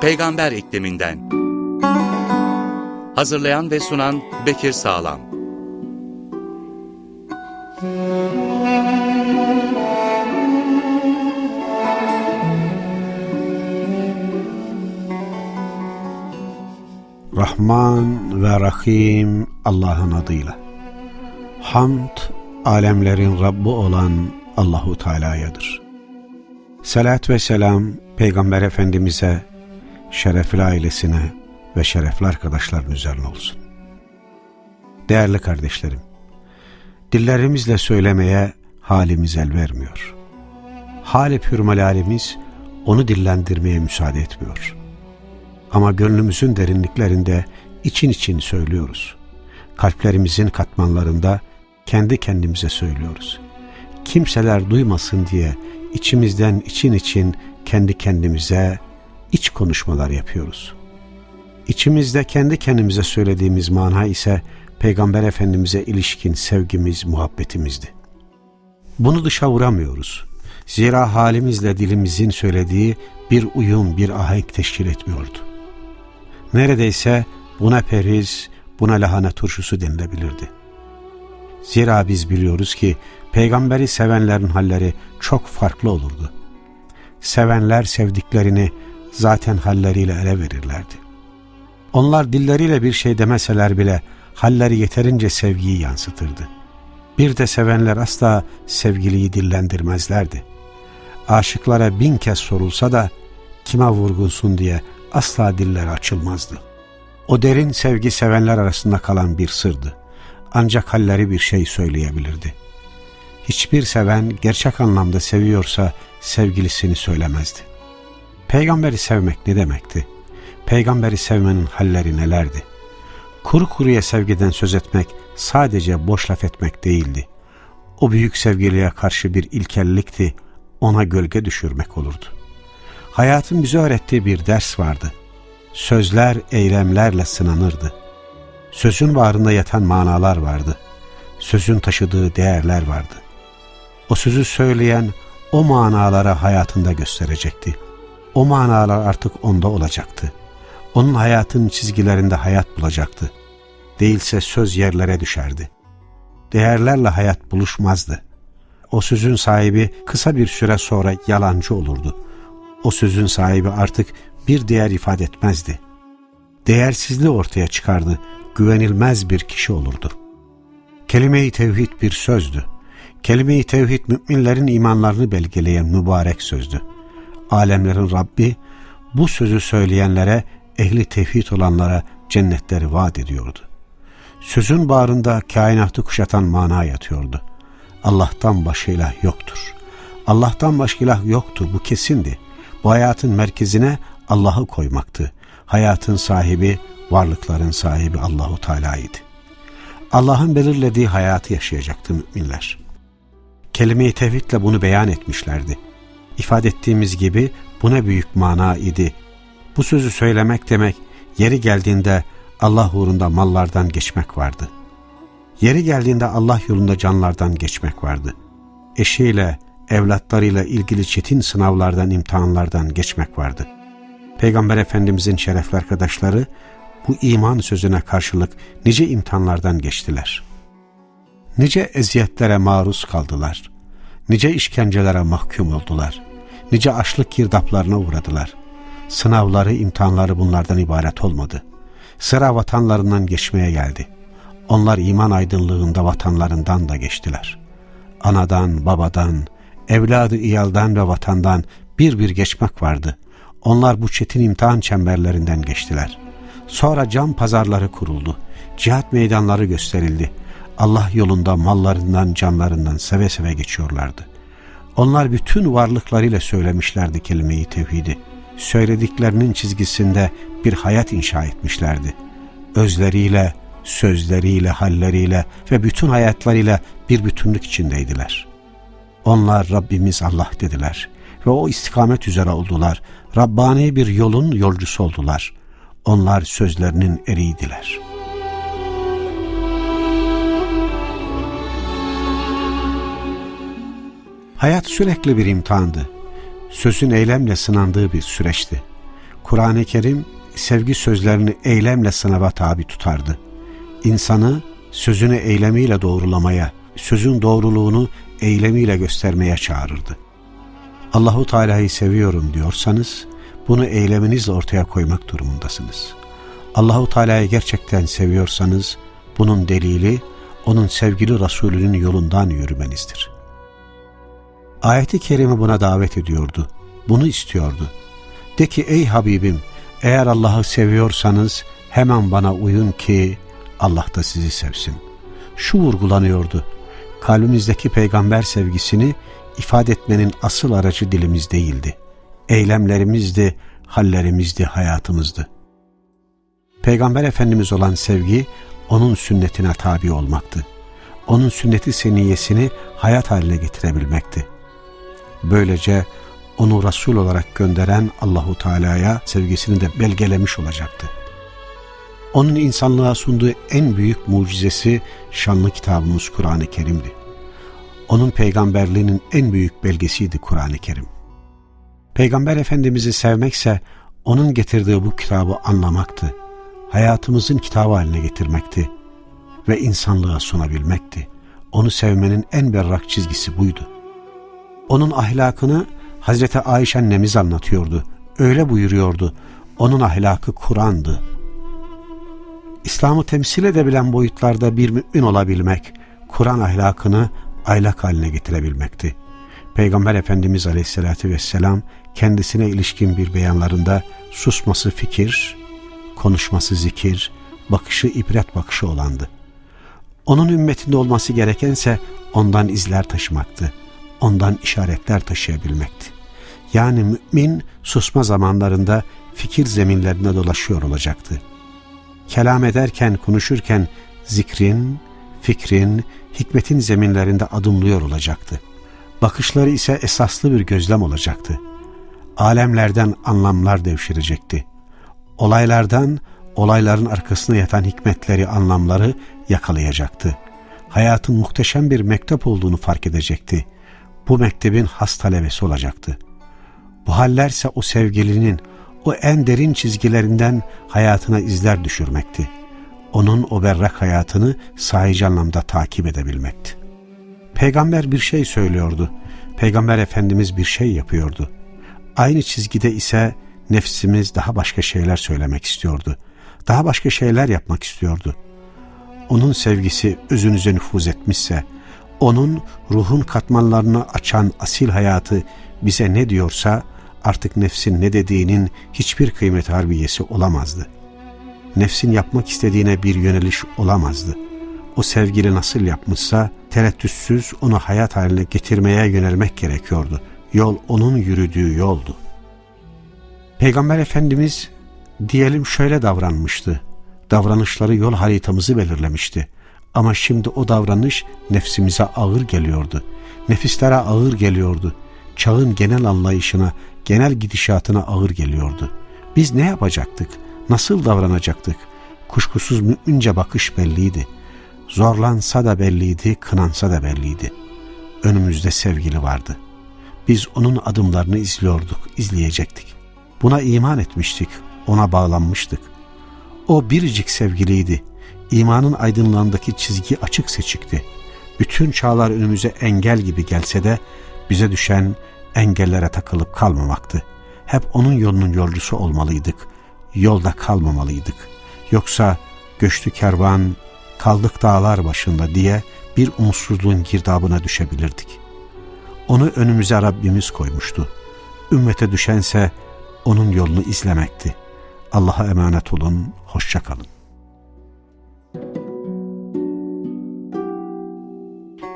Peygamber ikliminden. Hazırlayan ve sunan Bekir Sağlam. Rahman ve Rahim Allah'ın adıyla. Hamd alemlerin Rabbi olan Allahu Teala'yadır. Salat ve selam Peygamber Efendimiz'e, şerefli ailesine ve şerefli arkadaşların üzerine olsun. Değerli kardeşlerim, dillerimizle söylemeye halimiz el vermiyor. Hali pürmel onu dillendirmeye müsaade etmiyor. Ama gönlümüzün derinliklerinde için için söylüyoruz. Kalplerimizin katmanlarında kendi kendimize söylüyoruz. Kimseler duymasın diye içimizden için için kendi kendimize iç konuşmalar yapıyoruz. İçimizde kendi kendimize söylediğimiz mana ise Peygamber Efendimiz'e ilişkin sevgimiz, muhabbetimizdi. Bunu dışa vuramıyoruz. Zira halimizle dilimizin söylediği bir uyum, bir ahenk teşkil etmiyordu. Neredeyse buna periz, buna lahana turşusu denilebilirdi. Zira biz biliyoruz ki peygamberi sevenlerin halleri çok farklı olurdu. Sevenler sevdiklerini zaten halleriyle ele verirlerdi. Onlar dilleriyle bir şey demeseler bile halleri yeterince sevgiyi yansıtırdı. Bir de sevenler asla sevgiliyi dillendirmezlerdi. Aşıklara bin kez sorulsa da kime vurgunsun diye asla dilleri açılmazdı. O derin sevgi sevenler arasında kalan bir sırdı. Ancak halleri bir şey söyleyebilirdi. Hiçbir seven gerçek anlamda seviyorsa sevgilisini söylemezdi. Peygamberi sevmek ne demekti? Peygamberi sevmenin halleri nelerdi? Kuru kuruya sevgiden söz etmek sadece boş laf etmek değildi. O büyük sevgiliye karşı bir ilkellikti, ona gölge düşürmek olurdu. Hayatın bize öğrettiği bir ders vardı. Sözler eylemlerle sınanırdı. Sözün bağrında yatan manalar vardı. Sözün taşıdığı değerler vardı. O sözü söyleyen o manaları hayatında gösterecekti. O manalar artık onda olacaktı. Onun hayatın çizgilerinde hayat bulacaktı. Değilse söz yerlere düşerdi. Değerlerle hayat buluşmazdı. O sözün sahibi kısa bir süre sonra yalancı olurdu. O sözün sahibi artık bir değer ifade etmezdi. Değersizliği ortaya çıkardı, güvenilmez bir kişi olurdu. Kelime-i tevhid bir sözdü. Kelime-i tevhid müminlerin imanlarını belgeleyen mübarek sözdü. Alemlerin Rabbi bu sözü söyleyenlere, ehli tevhid olanlara cennetleri vaat ediyordu. Sözün bağrında kainatı kuşatan mana yatıyordu. Allah'tan başka ilah yoktur. Allah'tan başka ilah yoktu bu kesindi. Bu hayatın merkezine Allah'ı koymaktı. Hayatın sahibi, varlıkların sahibi Allahu Teala'ydı. Allah'ın belirlediği hayatı yaşayacaktı müminler. Kelime-i tevhidle bunu beyan etmişlerdi. İfade ettiğimiz gibi bu ne büyük mana idi. Bu sözü söylemek demek yeri geldiğinde Allah uğrunda mallardan geçmek vardı. Yeri geldiğinde Allah yolunda canlardan geçmek vardı. Eşiyle, evlatlarıyla ilgili çetin sınavlardan, imtihanlardan geçmek vardı. Peygamber Efendimizin şerefli arkadaşları bu iman sözüne karşılık nice imtihanlardan geçtiler. Nice eziyetlere maruz kaldılar. Nice işkencelere mahkum oldular. Nice açlık girdaplarına uğradılar. Sınavları, imtihanları bunlardan ibaret olmadı. Sıra vatanlarından geçmeye geldi. Onlar iman aydınlığında vatanlarından da geçtiler. Anadan, babadan, evladı iyaldan ve vatandan bir bir geçmek vardı. Onlar bu çetin imtihan çemberlerinden geçtiler. Sonra cam pazarları kuruldu. Cihat meydanları gösterildi. Allah yolunda mallarından, canlarından seve seve geçiyorlardı. Onlar bütün varlıklarıyla söylemişlerdi kelimeyi tevhidi. Söylediklerinin çizgisinde bir hayat inşa etmişlerdi. Özleriyle, sözleriyle, halleriyle ve bütün hayatlarıyla bir bütünlük içindeydiler. Onlar Rabbimiz Allah dediler ve o istikamet üzere oldular. Rabbani bir yolun yolcusu oldular. Onlar sözlerinin eriydiler. Hayat sürekli bir imtihandı. Sözün eylemle sınandığı bir süreçti. Kur'an-ı Kerim sevgi sözlerini eylemle sınava tabi tutardı. İnsanı sözünü eylemiyle doğrulamaya, sözün doğruluğunu eylemiyle göstermeye çağırırdı. Allahu Teala'yı seviyorum diyorsanız bunu eyleminizle ortaya koymak durumundasınız. Allahu Teala'yı gerçekten seviyorsanız bunun delili onun sevgili Resulünün yolundan yürümenizdir. Ayeti kerime buna davet ediyordu. Bunu istiyordu. De ki ey Habibim eğer Allah'ı seviyorsanız hemen bana uyun ki Allah da sizi sevsin. Şu vurgulanıyordu. Kalbimizdeki peygamber sevgisini ifade etmenin asıl aracı dilimiz değildi. Eylemlerimizdi, hallerimizdi, hayatımızdı. Peygamber Efendimiz olan sevgi onun sünnetine tabi olmaktı. Onun sünneti seniyesini hayat haline getirebilmekti. Böylece onu Resul olarak gönderen Allahu Teala'ya sevgisini de belgelemiş olacaktı. Onun insanlığa sunduğu en büyük mucizesi şanlı kitabımız Kur'an-ı Kerim'di. Onun peygamberliğinin en büyük belgesiydi Kur'an-ı Kerim. Peygamber Efendimiz'i sevmekse onun getirdiği bu kitabı anlamaktı. Hayatımızın kitabı haline getirmekti ve insanlığa sunabilmekti. Onu sevmenin en berrak çizgisi buydu. Onun ahlakını Hazreti Ayşe annemiz anlatıyordu. Öyle buyuruyordu. Onun ahlakı Kur'an'dı. İslam'ı temsil edebilen boyutlarda bir mümin olabilmek, Kur'an ahlakını aylak haline getirebilmekti. Peygamber Efendimiz Aleyhisselatü Vesselam kendisine ilişkin bir beyanlarında susması fikir, konuşması zikir, bakışı ibret bakışı olandı. Onun ümmetinde olması gerekense ondan izler taşımaktı, ondan işaretler taşıyabilmekti. Yani mümin susma zamanlarında fikir zeminlerine dolaşıyor olacaktı. Kelam ederken, konuşurken zikrin, fikrin, hikmetin zeminlerinde adımlıyor olacaktı. Bakışları ise esaslı bir gözlem olacaktı. Alemlerden anlamlar devşirecekti. Olaylardan, olayların arkasına yatan hikmetleri, anlamları yakalayacaktı. Hayatın muhteşem bir mektep olduğunu fark edecekti. Bu mektebin has talebesi olacaktı. Bu hallerse o sevgilinin, o en derin çizgilerinden hayatına izler düşürmekti. Onun o berrak hayatını sahici anlamda takip edebilmekti. Peygamber bir şey söylüyordu. Peygamber Efendimiz bir şey yapıyordu. Aynı çizgide ise nefsimiz daha başka şeyler söylemek istiyordu. Daha başka şeyler yapmak istiyordu. Onun sevgisi özünüze nüfuz etmişse, onun ruhun katmanlarını açan asil hayatı bize ne diyorsa artık nefsin ne dediğinin hiçbir kıymet harbiyesi olamazdı. Nefsin yapmak istediğine bir yöneliş olamazdı. O sevgili nasıl yapmışsa tereddütsüz onu hayat haline getirmeye yönelmek gerekiyordu. Yol onun yürüdüğü yoldu. Peygamber Efendimiz diyelim şöyle davranmıştı. Davranışları yol haritamızı belirlemişti. Ama şimdi o davranış nefsimize ağır geliyordu. Nefislere ağır geliyordu. Çağın genel anlayışına, genel gidişatına ağır geliyordu. Biz ne yapacaktık? Nasıl davranacaktık? Kuşkusuz mümince bakış belliydi. Zorlansa da belliydi, kınansa da belliydi. Önümüzde sevgili vardı. Biz onun adımlarını izliyorduk, izleyecektik. Buna iman etmiştik, ona bağlanmıştık. O biricik sevgiliydi. İmanın aydınlığındaki çizgi açık seçikti. Bütün çağlar önümüze engel gibi gelse de bize düşen engellere takılıp kalmamaktı. Hep onun yolunun yolcusu olmalıydık. Yolda kalmamalıydık. Yoksa göçtü kervan, kaldık dağlar başında diye bir umutsuzluğun girdabına düşebilirdik. Onu önümüze Rabbimiz koymuştu. Ümmete düşense onun yolunu izlemekti. Allah'a emanet olun, hoşça kalın.